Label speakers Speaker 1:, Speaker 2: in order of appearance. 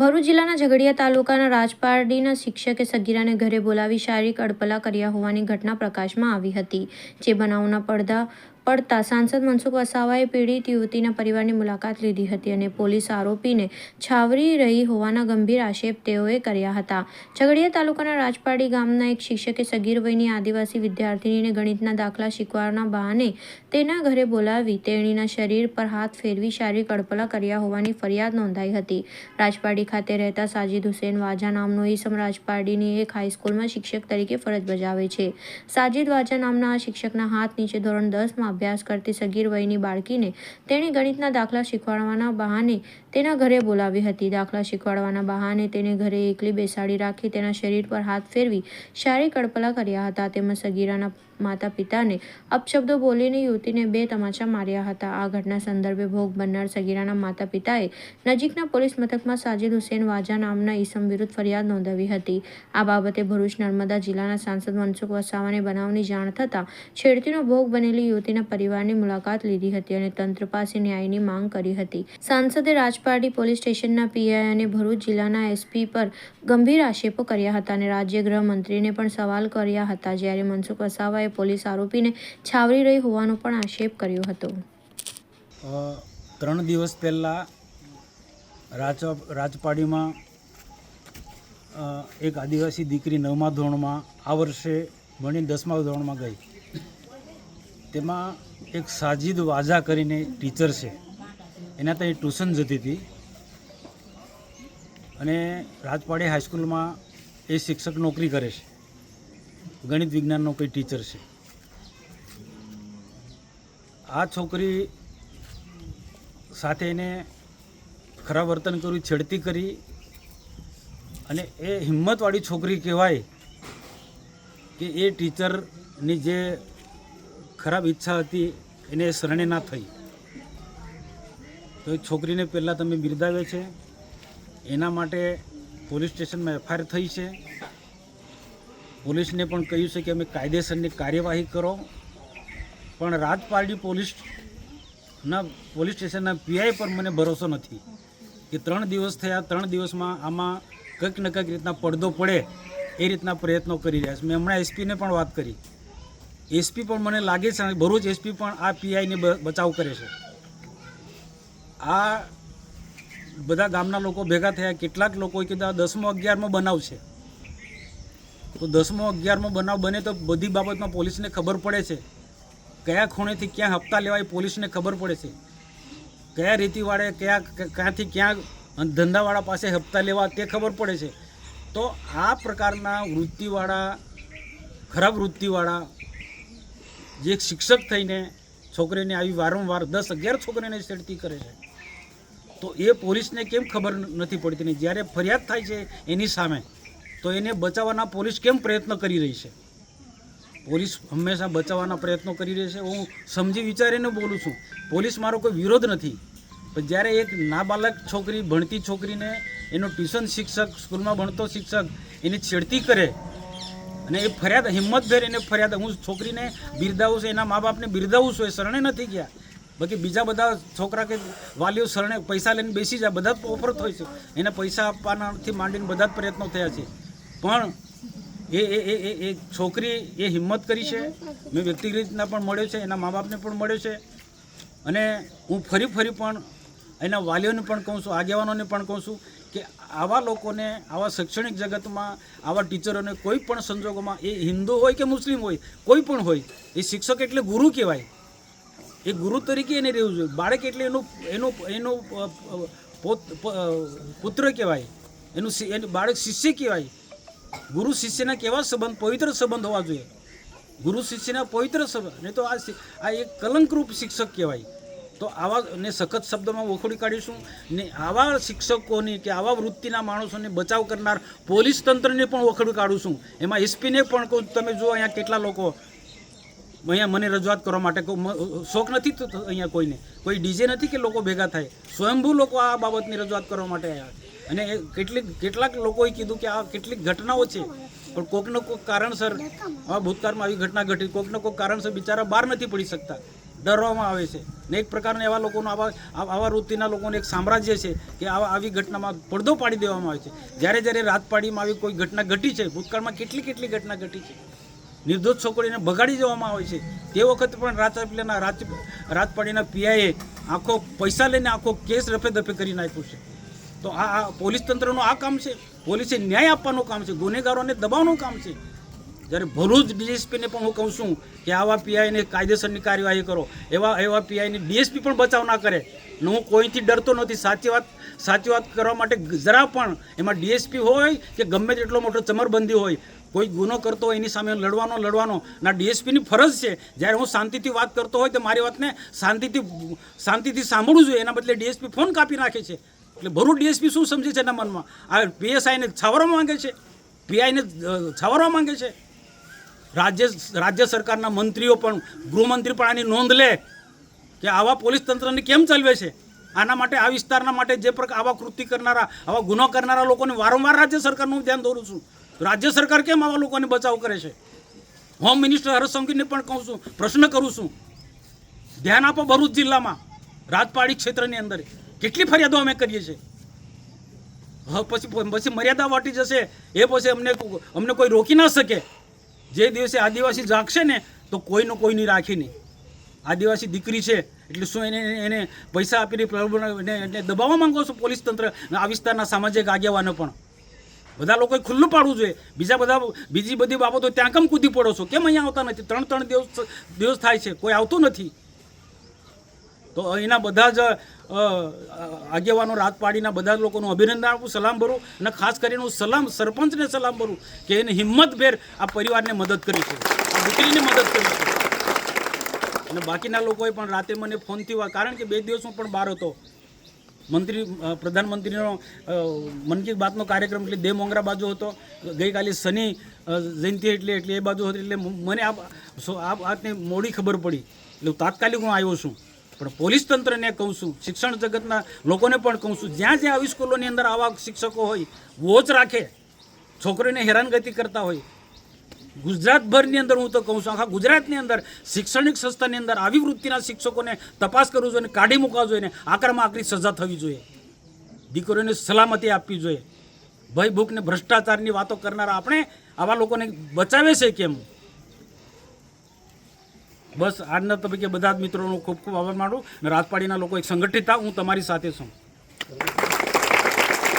Speaker 1: ભરૂચ જિલ્લાના ઝઘડિયા તાલુકાના રાજપારડીના શિક્ષકે સગીરાને ઘરે બોલાવી શારીરિક અડપલા કર્યા હોવાની ઘટના પ્રકાશમાં આવી હતી, જે બનાવના પડદા પડતા સાંસદ મનસુખ વસાવાએ પીડિત યુવતીના પરિવારની મુલાકાત લીધી હતી અને પોલીસ આરોપીને છાવરી રહી હોવાના ગંભીર આક્ષેપ તેઓએ કર્યા હતા. ઝઘડિયા તાલુકાના રાજપાડી ગામના એક શિક્ષકે સગીર વયની આદિવાસી વિદ્યાર્થિનીને ગણિતના દાખલા શીખવાના બહાને તેના ઘરે બોલાવી તેણીના શરીર પર હાથ ફેરવી શારીરિક અડપલા કર્યા હોવાની ફરિયાદ નોંધાઈ હતી. રાજપાડી ખાતે રહેતા સાજિદ હુસેન વાજા નામનો ઈસમ રાજપાડીની એક હાઈસ્કૂલમાં શિક્ષક તરીકે ફરજ બજાવે છે. સાજિદ વાજા નામના આ શિક્ષકના હાથ નીચે ધોરણ દસમાં અભ્યાસ કરતી સગીર વયની બાળકીને તેણે ગણિતના દાખલા શીખવાડવાના બહાને તેના ઘરે બોલાવી હતી. દાખલા શીખવાડવાના બહાને તેને ઘરે એકલી બેસાડી રાખી તેના શરીર પર હાથ ફેરવી શારી કડપલા કર્યા હતા. તેમજ સગીરાના માતા પિતાને અપશબ્દો બોલીને યુવતીને બે તમાચા માર્યા હતા. આ ઘટના સંદર્ભે ભોગ બનનાર સગીરાના માતા પિતાએ નજીકના પોલીસ મથકમાં સાજિદ હુસેન વાજા નામના ઈસમ વિરુદ્ધ ફરિયાદ નોંધાવી હતી. આ બાબતે ભરૂચ નર્મદા જિલ્લાના સાંસદ મનસુખ વસાવાને બનાવની જાણ થતાં છેડતીનો ભોગ બનેલી યુવતીના પરિવારની મુલાકાત લીધી હતી અને તંત્ર પાસે ન્યાયની માંગ કરી હતી. સાંસદે રાજપારડી પોલીસ સ્ટેશનના પીઆઈ અને ભરૂચ જિલ્લાના એસપી પર ગંભીર આક્ષેપો કર્યા હતા અને રાજ્ય ગૃહમંત્રીને પણ સવાલ કર્યા હતા, જ્યારે મનસુખ વસાવાએ પોલીસ આરોપીને છાવરી રહી હોવાનો પણ આક્ષેપ કર્યો હતો.
Speaker 2: ત્રણ દિવસ પહેલાં રાજ, રાજપાડીમાં એક આદિવાસી દીકરી નવમા ધોરણમાં આ વર્ષે ભણી દસમા ધોરણમાં ગઈ. તેમાં એક સાજિદ વાજા કરીને ટીચર છે. એના ત્યાં ટ્યુશન જતી હતી. અને રાજપાડી હાઈસ્કૂલમાં એ શિક્ષક નોકરી કરે છે. ગણિત વિજ્ઞાનનો કોઈ ટીચર છે. આ છોકરી સાથે એને ખરાબ વર્તન કર્યું, છેડતી કરી અને એ હિંમતવાળી છોકરી કહેવાય કે એ ટીચરની જે ખરાબ ઈચ્છા હતી એને શરણે ના થઈ. તો એ છોકરીને પહેલાં તમે બિરદાવે છે. એના માટે પોલીસ સ્ટેશનમાં એફઆઈઆર થઈ છે. પોલીસને પણ કહ્યું છે કે અમે કાયદેસરની કાર્યવાહી કરો. પણ રાજપારડી પોલીસના પોલીસ સ્ટેશનના પીઆઈ પર મને ભરોસો નથી કે ત્રણ દિવસ થયા, ત્રણ દિવસમાં આમાં કંઈક ને કંઈક રીતના પડદો પડે એ રીતના પ્રયત્નો કરી રહ્યા છે. મેં હમણાં એસપીને પણ વાત કરી. એસપી પણ મને લાગે છે ભરૂચ એસપી પણ આ પીઆઈને બચાવ કરે છે. આ બધા ગામના લોકો ભેગા થયા. કેટલાક લોકોએ કીધું દસમો અગિયારમો બનાવ છે. તો દસમો અગિયારમો બનાવ બને તો બધી બાબતમાં પોલીસને ખબર પડે છે. કયા ખૂણેથી ક્યાં હપ્તા લેવાય પોલીસને ખબર પડે છે. કયા રીતિવાળે કયા ક્યાંથી ક્યાં ધંધાવાળા પાસે હપ્તા લેવા તે ખબર પડે છે. તો આ પ્રકારના વૃત્તિવાળા, ખરાબ વૃત્તિવાળા, જે શિક્ષક થઈને છોકરીને આવી વારંવાર દસ અગિયાર છોકરીને છેડતી કરે છે. તો એ પોલીસને કેમ ખબર નથી પડતી ને જ્યારે ફરિયાદ થાય છે એની સામે, તો એને બચાવવાના પોલીસ કેમ પ્રયત્ન કરી રહી છે? પોલીસ હંમેશા બચાવવાના પ્રયત્નો કરી રહી છે. હું સમજી વિચારીને બોલું છું, પોલીસ મારો કોઈ વિરોધ નથી. પણ જ્યારે એક નાબાલક છોકરી, ભણતી છોકરીને એનો ટ્યુશન શિક્ષક, સ્કૂલમાં ભણતો શિક્ષક એની છેડતી કરે અને એ ફરિયાદ હિંમતભેર એને ફરિયાદ, હું છોકરીને બિરદાવું છું, એના મા બાપને બિરદાવું છું, એ શરણે નથી ગયા. બાકી બીજા બધા છોકરા કે વાલીઓ શરણે પૈસા લઈને બેસી જાય, બધા જ ઓફર થાય છે. એને પૈસા આપવાનાથી માંડીને બધા જ પ્રયત્નો થયા છે. પણ એ એ એ એ છોકરી એ હિંમત કરી છે. મેં વ્યક્તિગત રીતના પણ મળ્યો છે, એના મા બાપને પણ મળ્યો છે. અને હું ફરી ફરી પણ એના વાલીઓને પણ કહું છું, આગેવાનોને પણ કહું છું કે આવા લોકોને, આવા શૈક્ષણિક જગતમાં, આવા ટીચરોને કોઈ પણ સંજોગોમાં, એ હિન્દુ હોય કે મુસ્લિમ હોય, કોઈ પણ હોય, એ શિક્ષક એટલે ગુરુ કહેવાય. એ ગુરુ તરીકે એને રહેવું જોઈએ. બાળક એટલે એનું એનું એનું પોત પુત્ર કહેવાય. એનું એનું બાળક શિષ્ય કહેવાય. ગુરુ શિષ્યના કેવા સંબંધ? પવિત્ર સંબંધ હોવા જોઈએ. ગુરુ શિષ્યના પવિત્ર સંબંધ. નહીં તો આ આ એક કલંકરૂપ શિક્ષક કહેવાય. તો આવા, ને સખત શબ્દમાં વખોડી કાઢીશું. ને આવા શિક્ષકોની કે આવા વૃત્તિના માણસોને બચાવ કરનાર પોલીસ તંત્રને પણ વખોડી કાઢું છું. એમાં એસપીને પણ કહું તમે જુઓ અહીંયા કેટલા લોકો અહીંયા મને રજૂઆત કરવા માટે શોખ નથી અહીંયા કોઈને. કોઈ ડીજે નથી કે લોકો ભેગા થાય. સ્વયંભૂ લોકો આ બાબતની રજૂઆત કરવા માટે આવ્યા અને કેટલીક, કેટલાક લોકોએ કીધું કે આ કેટલીક ઘટનાઓ છે. પણ કોઈકને કોઈક કારણસર, આ ભૂતકાળમાં આવી ઘટના ઘટી. કોઈકને કોઈક કારણસર બિચારા બહાર નથી પડી શકતા. ડરવામાં આવે છે. ને એક પ્રકારના એવા લોકોનો આવા આવા આવા વૃત્તિના લોકોને એક સામ્રાજ્ય છે કે આવા, આવી ઘટનામાં પડદો પાડી દેવામાં આવે છે. જ્યારે જ્યારે રાતપાડીમાં આવી કોઈ ઘટના ઘટી છે, ભૂતકાળમાં કેટલી કેટલી ઘટના ઘટી છે. નિર્દોષ છોકરીને બગાડી દેવામાં આવે છે. તે વખતે પણ રાજપીલાના રાજ રાજપાડીના પીઆઈએ આખો પૈસા લઈને આખો કેસ રફે દફે કરી નાખ્યો છે. તો આ આ પોલીસ તંત્રનું આ કામ છે? પોલીસે ન્યાય આપવાનું કામ છે? ગુનેગારોને દબાવવાનું કામ છે? જ્યારે ભરૂચ ડીએસપીને પણ હું કહું છું કે આવા પીઆઈને કાયદેસરની કાર્યવાહી કરો. એવા એવા પીઆઈને ડીએસપી પણ બચાવ ના કરે. હું કોઈથી ડરતો નથી. સાચી વાત સાચી વાત કરવા માટે જરા પણ એમાં ડીએસપી હોય કે ગમે તેટલો મોટો ચમરબંધી હોય કોઈ ગુનો કરતો હોય, એની સામે લડવાનો લડવાનો. ના, ડીએસપીની ફરજ છે. જ્યારે હું શાંતિથી વાત કરતો હોય, તો મારી વાતને શાંતિથી શાંતિથી સાંભળવું જોઈએ. એના બદલે ડીએસપી ફોન કાપી નાખે છે. એટલે ભરૂચ ડીએસપી શું સમજે છે એના મનમાં? આ પીએસઆઈને છાવરવા માંગે છે. પીઆઈને છાવરવા માંગે છે. રાજ્ય રાજ્ય સરકારના મંત્રીઓ પણ, ગૃહમંત્રી પણ આની નોંધ લે કે આવા પોલીસ તંત્રને કેમ ચલવે છે? આના માટે, આ વિસ્તારના માટે જે પ્રકાર આવા કૃતિ કરનારા, આવા ગુનો કરનારા લોકોને વારંવાર રાજ્ય સરકારનું ધ્યાન દોરું છું. રાજ્ય સરકાર કેમ આવા લોકોને બચાવ કરે છે? હોમ મિનિસ્ટર હર્ષ સંઘવીને પણ કહું છું, પ્રશ્ન કરું છું. ધ્યાન આપો ભરૂચ જિલ્લામાં, રાજપાડી ક્ષેત્રની અંદર. કેટલી ફરિયાદો અમે કરીએ છીએ? હવે પછી પછી મર્યાદા વાટી જશે, એ પછી અમને અમને કોઈ રોકી ના શકે. જે દિવસે આદિવાસી જાગશે ને, તો કોઈનું કોઈની રાખી નહીં. આદિવાસી દીકરી છે, એટલે શું એને એને પૈસા આપીને પ્રલોભન એને દબાવવા માંગો છો પોલીસ તંત્ર? આ વિસ્તારના સામાજિક આગેવાનો પણ. બધા લોકોએ ખુલ્લું પાડવું જોઈએ. બીજા બધા, બીજી બધી બાબતો ત્યાં કેમ કૂદી પડો છો? કેમ અહીંયા આવતા નથી? ત્રણ ત્રણ દિવસ દિવસ થાય છે. કોઈ આવતું નથી. તો અહીંના બધા જ આગેવાનો રાત પાડીના બધા જ લોકોનું અભિનંદન આપું, સલામ ભરું અને ખાસ કરીને હું સલામ, સરપંચને સલામ ભરું કે એને હિંમતભેર આ પરિવારને મદદ કરી છે. આ દીકરીને મદદ કરી છે. અને બાકીના લોકોએ પણ રાતે મને ફોનથી કારણ કે બે દિવસ હું પણ બહાર હતો. મંત્રી પ્રધાનમંત્રીનો મન કી બાતનો કાર્યક્રમ એટલે દે મોંગરા બાજુ હતો. ગઈકાલે શનિ જયંતિ એટલે એટલે એ બાજુ હતી. એટલે મને આ વાતની મોડી ખબર પડી. એટલે તાત્કાલિક હું આવ્યો છું. પણ પોલીસ તંત્રને કહું છું, શિક્ષણ જગતના લોકોને પણ કહું છું, જ્યાં જ્યાં આવી સ્કૂલોની અંદર આવા શિક્ષકો હોય, વોચ રાખે. છોકરીને હેરાનગતિ કરતા હોય ગુજરાતભરની અંદર હું તો કહું છું, આખા ગુજરાતની અંદર શૈક્ષણિક સંસ્થાની અંદર આવી વૃત્તિના શિક્ષકોને તપાસ કરવું જોઈએ કાઢી મૂકવા જોઈએ આકરામાં આકરી સજા થવી જોઈએ. દીકરીઓને સલામતી આપવી જોઈએ. ભય ને ભ્રષ્ટાચારની વાતો કરનારા આપણે આવા લોકોને બચાવે છે કેમ? બસ આજના તબક્કે બધા જ મિત્રોનો ખૂબ ખૂબ આભાર માનું રાજપાડીના લોકો એક સંગઠિત થાવ હું તમારી સાથે છું.